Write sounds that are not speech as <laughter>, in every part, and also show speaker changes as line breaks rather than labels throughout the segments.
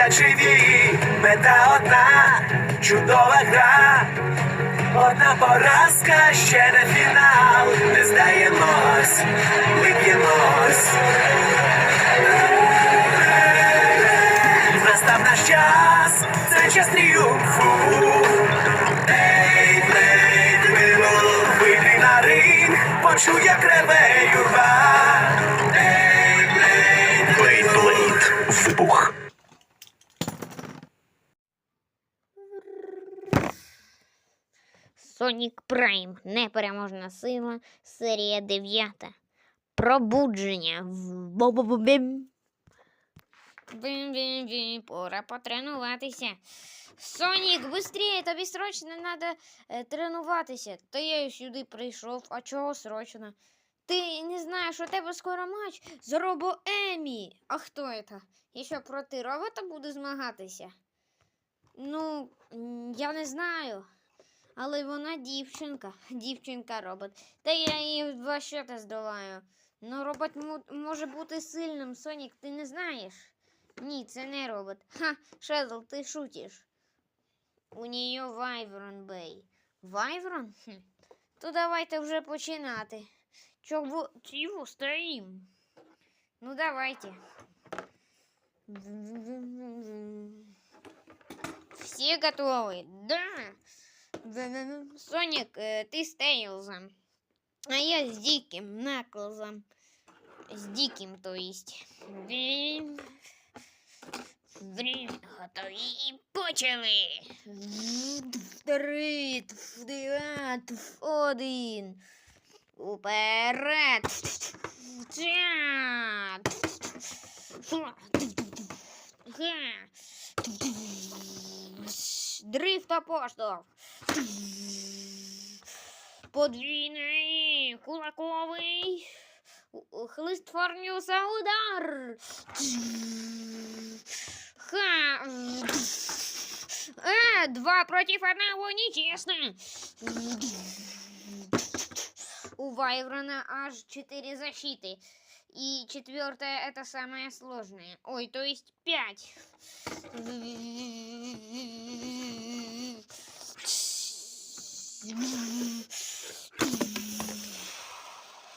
стоять живі, мета одна, чудова гра. Одна поразка, ще не фінал. Не здаємось, ми б'ємось. Настав наш час, це час тріумфу. Ей, Блейд, Вилов, вийди на ринг, почуй,
Сонік Прайм. Непереможна сила. Серія 9. Пробудження. Бім-бім-бім. Пора потренуватися. Сонік, швидше, тобі срочно треба тренуватися. Та я сюди прийшов. А чого срочно? Ти не знаєш, у тебе скоро матч з Робо Емі. А хто це? Я що проти робота буду змагатися? Ну, я не знаю. Але вона дівчинка, <laughs> дівчинка робот. Та я її два щота здолаю. Ну, робот може бути сильним, Сонік, ти не знаєш? Ні, це не робот. Ха, Шезл, ти шутиш. У нее Вайверон Бей. Вайверон? Хм. То давайте вже починати. Чого? Чого стоїм? Ну, давайте. Все готовы? Да. Соник, э, ты с Тейлзом. А я с Диким Наклзом. С Диким, то есть. Блин. Время готові і почали. Три, два, один. Уперед. Дрифт апостол. Подвійний кулаковий. У- Хлист Форнюса удар. Ха. Э, два против одного нечестно. У Вайврона аж четыре защиты. И четвертая это самое сложное. Ой, то есть пять.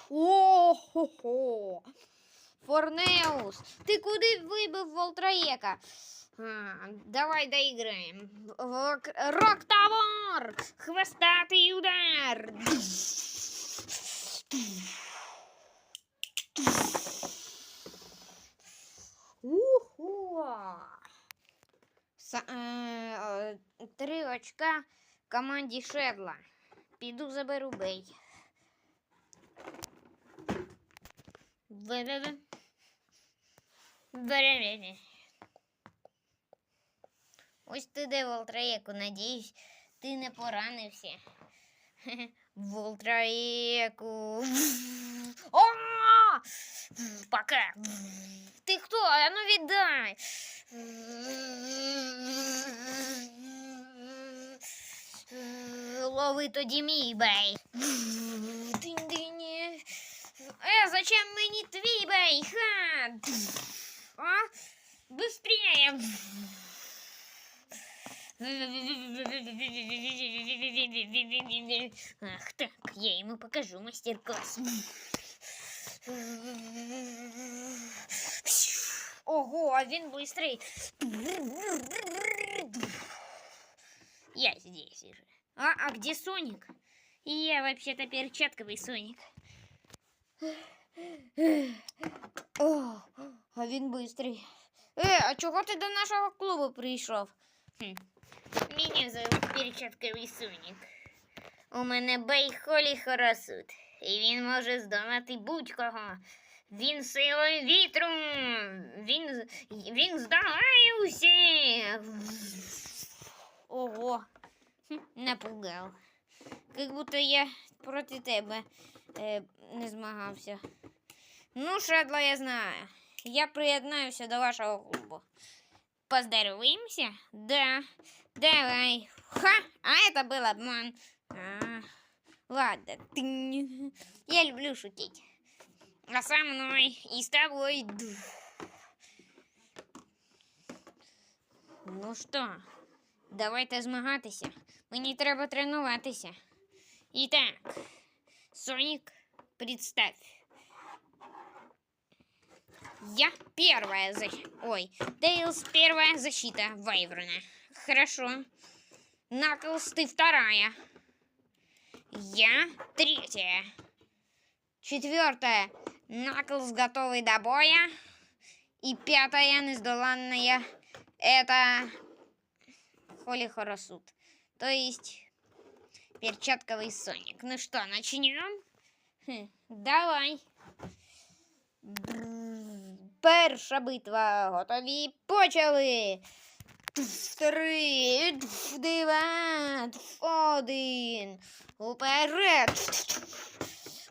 О-хо-хо! Форнеус, ти куди вибив Волтраєка? Давай доіграємо. Рок-тавор! Хвостатий удар! Уху! Е, е, Три очка команді Шедла. Піду заберу бей. Ве-ве-ве. Ве-ве-ве. Ось ти де Волтраєку, надіюсь, ти не поранився. <laughs> Волтраєку. <laughs> О! Пока. Ти хто? А ну віддай. Лови тоді мій бей. Динь-динь. Э, зачем мені твій бей? Ха! А? Быстрее! Ах так, я ему покажу мастер-класс. Ого, а він быстрый. Я здесь уже. А, а где Соник? Я вообще-то перчатковый Соник. О, а він бистрий. Е, а чого ти до нашого клубу прийшов? Хм. Мене зовут перчатковий Сонік. У мене Бейхолі Хоросут. І він може здолати будь-кого. Він силою вітру. Він, з- він здолає усіх. Ого. Хм, Напугав. Как будто я проти тебе е, не змагався. Ну, Шедла, я знаю. Я приєднаюся до вашого клубу. Поздороваемся? Да. Давай. Ха! А это был обман. А, ладно. Тынь. Я люблю шутить. А со мной и с тобой. ду. Ну що, давайте змагатися. Мені треба тренуватися. І так, Соник, представь. Я первая защита. Ой, Тейлз первая защита Вайверна. Хорошо. Наклз, ты вторая. Я третья. Четвертая. Наклз готовый до боя. И пятая нездоланная. Это Холи Хоросут. То есть перчатковый Соник. Ну что, начнем? Давай. Перша битва. Готові. Почали. Три, два, один. Уперед.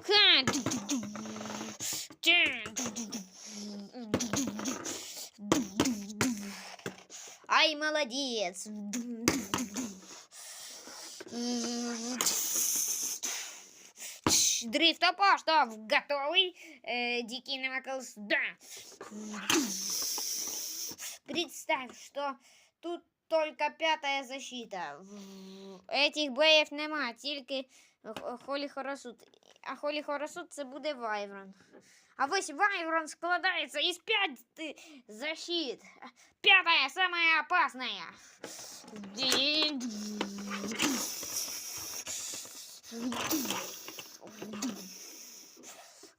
Ха. Ай, молодец. Дрифт апостов готовый. Э, Дикий Наклз, да. Представь, что тут только пятая защита. В- Этих боїв нема, тільки Х- Холі Хоросут. А Холі Хоросут це буде Вайврон. А ось Вайврон складається із п'яти защит. Пятая, самая опасная.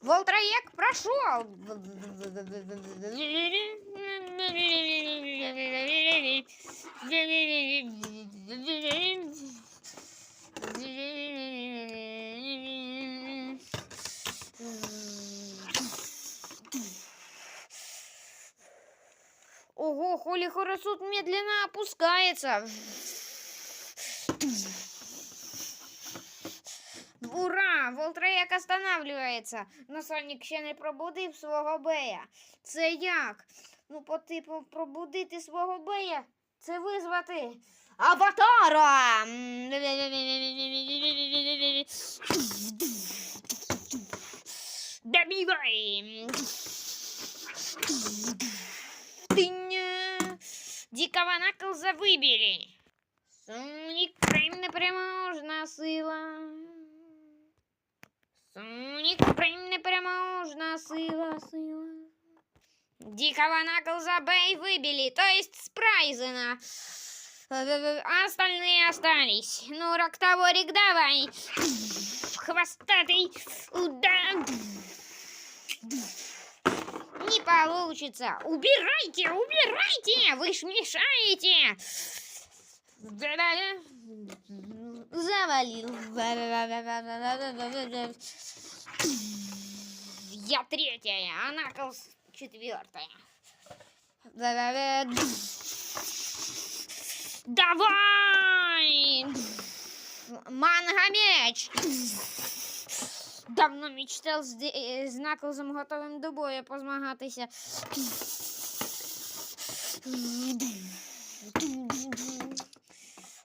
Волтроек прошел. Ого, Холи Хоросут медленно опускается. Ура! Волтроєк останавливається. Но ще не пробудив свого бея. Це як? Ну, по типу, пробудити свого бея це визвати аватара. Добивай! Тыня! Дикого Наклза выбери! Соник Прайм непереможна сила. Соник Прайм непереможна сила, сила. Дикого Наклза Бэй выбили, то есть Спрайзена. А остальные остались. Ну, Роктаворик, давай. Хвостатый удар. Не получится. Убирайте, убирайте. Вы ж мешаете. Завалил. Я третья, а Наклз четвертая. Давай! Манга-меч! Давно мечтав з, з Наклзом готовим до бою позмагатися.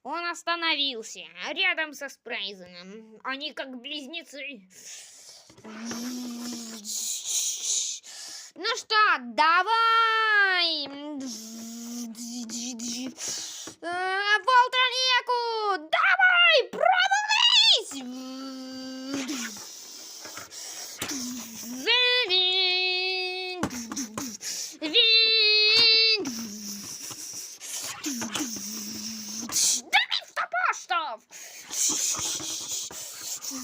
Он остановился рядом со Спрайзеном. Они как близнецы. Ну что, давай! Э, Волтроneку! Давай, провались!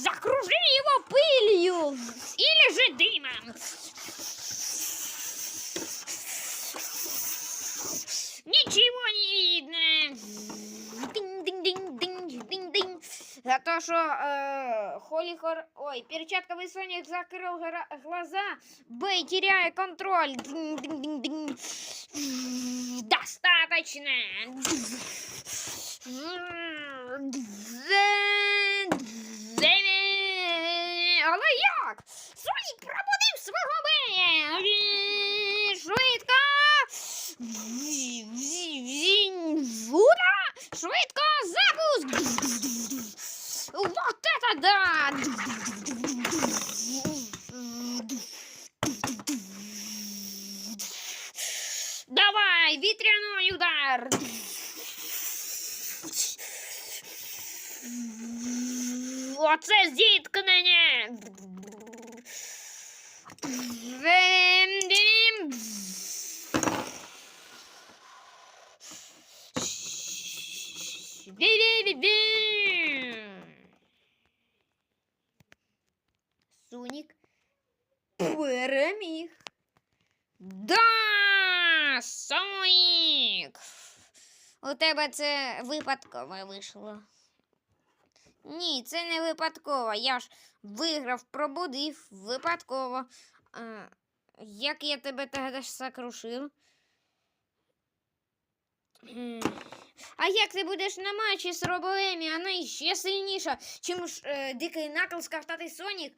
Закружи его пылью! Или же дымом! Ничего не видно. Динь-динь-динь-динь-динь-динь. За то, что э, Холли Хор... Ой, перчатковый Соник закрыл глаза, Бэй, теряя контроль. Динь-динь-динь-динь. Достаточно. Але як? Сонік пробудив свого Бея. Швидко. Ура! Швидко запуск! Вот это да! Давай, ветряной удар! Оце зіткнення! Бі-бі-бі-бі! Переміг. Да! Сонік! У тебе це випадково вийшло. Ні, це не випадково. Я ж виграв, пробудив випадково. А, як я тебе тоді сокрушив? А як ти будеш на матчі з Робоемі? Вона ще сильніша, чим ж е, дикий Наклз картатий Сонік.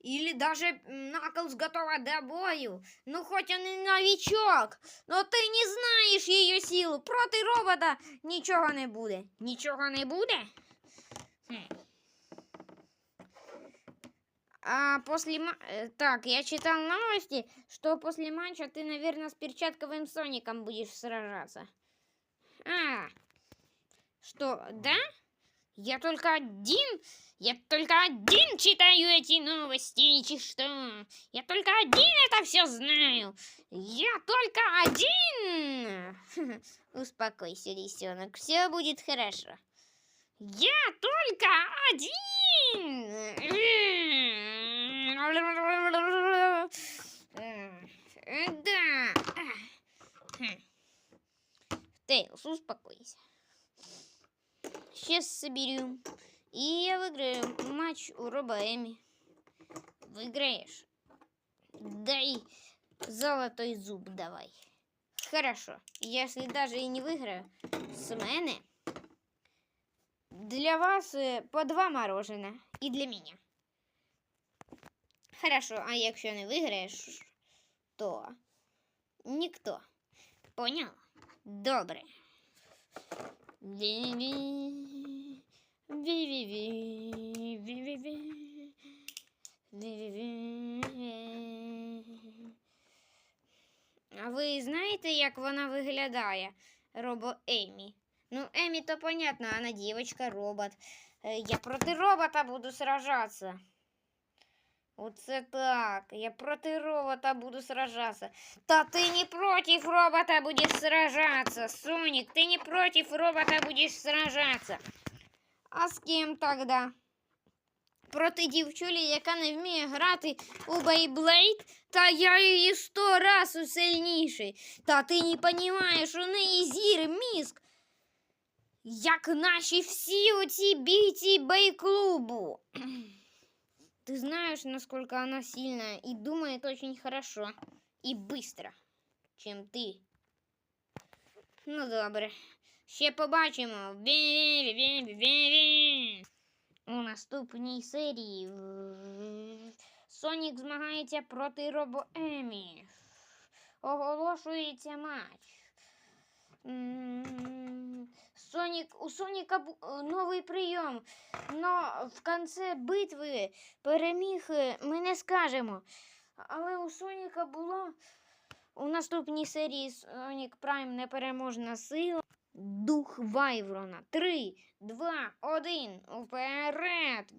Или даже Наклз готова до бою. Ну, хоть он и новичок, но ты не знаешь ее силу. Проти робота нічого не буде. Нічого не буде? А после... э, Так, я читал новости, что после матча ты, наверное, с перчатковым Соником будешь сражаться. А, что, да? Я только один, я только один читаю эти новости, чи что? Я только один это все знаю. Я только один. <laughs> Успокойся, лисенок, все будет хорошо. Я только один. Да. Тейлс, успокойся. Сейчас соберем. И я выиграю матч у Роба Эми. Выиграешь? Дай золотой зуб давай. Хорошо. Если даже и не выиграю, с мене для вас е, по два морожена. І для мене. Хорошо, а якщо не виграєш, то ніхто. Понял? Добре. А ви знаєте, як вона виглядає? Робо Емі. Ну, Емі то понятно, вона дівчинка, робот. Е, Я проти робота буду сражаться. Оце так. Я проти робота буду сражаться. Та ты не против робота будешь сражаться, Соник. Ты не против робота будешь сражаться. А з ким тогда? Проти дівчулі, яка не вміє грати у Beyblade? Та я її сто раз сильніший. Та ти не розумієш, у неї зір мізк. Як наші всі оці бійці бей-клубу. <clears throat> Ты знаешь, насколько она сильная и думает очень хорошо и быстро, чем ты. Ну, добре. Ще побачимо. Бі-бі-бі-бі-бі. У наступній серії в- Сонік змагається проти Робо Емі. Оголошується матч. М, Сонік, у Соніка е, новий прийом. Но в кінці битви переміг е, ми не скажемо. Але у Соніка було у наступній серії Сонік Прайм непереможна сила. Дух Вайврона. Три, два, один. Уперед!